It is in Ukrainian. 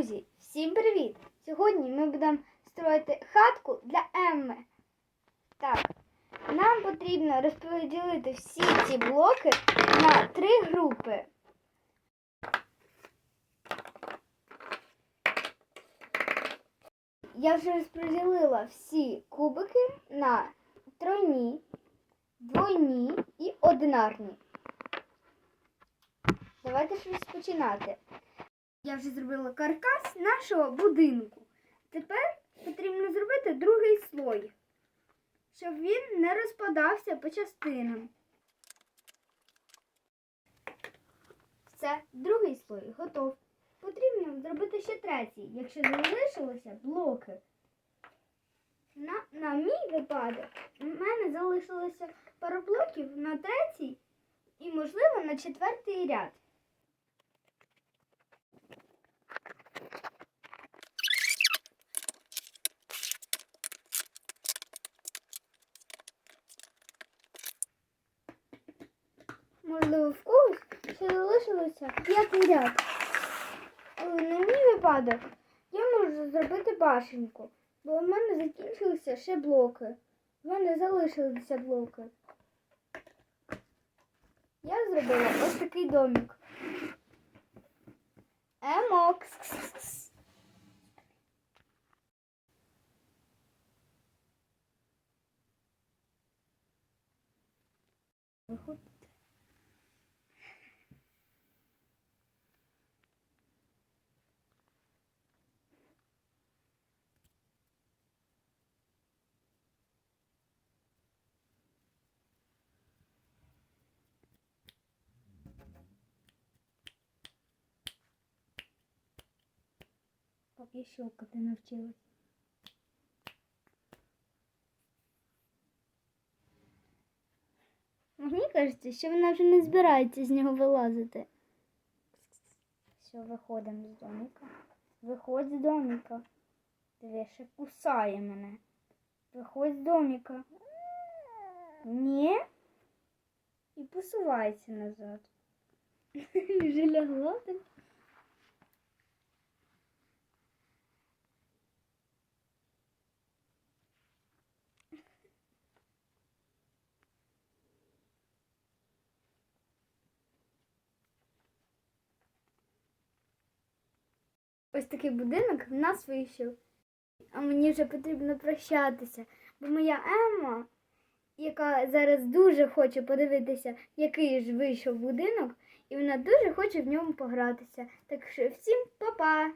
Друзі, всім привіт! Сьогодні ми будемо строїти хатку для Емми. Так, нам потрібно розподілити всі ці блоки на три групи. Я вже розподілила всі кубики на тройні, двойні і одинарні. Давайте ж розпочинати. Я вже зробила каркас нашого будинку. Тепер потрібно зробити другий слой, щоб він не розпадався по частинам. Все, другий слой готов. Потрібно зробити ще третій, якщо залишилися блоки. На, на мій випадок у мене залишилося пару блоків на третій і, можливо, на четвертий ряд. Можливо, в когось ще залишилося п'ятий ряд. Але на мій випадок я можу зробити башенку, бо в мене закінчилися ще блоки. В мене залишилися блоки. Я зробила ось такий домик. Емок. Виходить. Поки щелкати навчилась. Мені кажеться, що вона вже не збирається з нього вилазити. Все, виходимо з домика. Виходь з домика. Диви, ще кусає мене. Виходь з домика. Ні. І посувається назад. Вже лягла так. Ось такий будинок в нас вийшов. А мені вже потрібно прощатися, бо моя Ема, яка зараз дуже хоче подивитися, який ж вийшов будинок, і вона дуже хоче в ньому погратися. Так що всім па-па!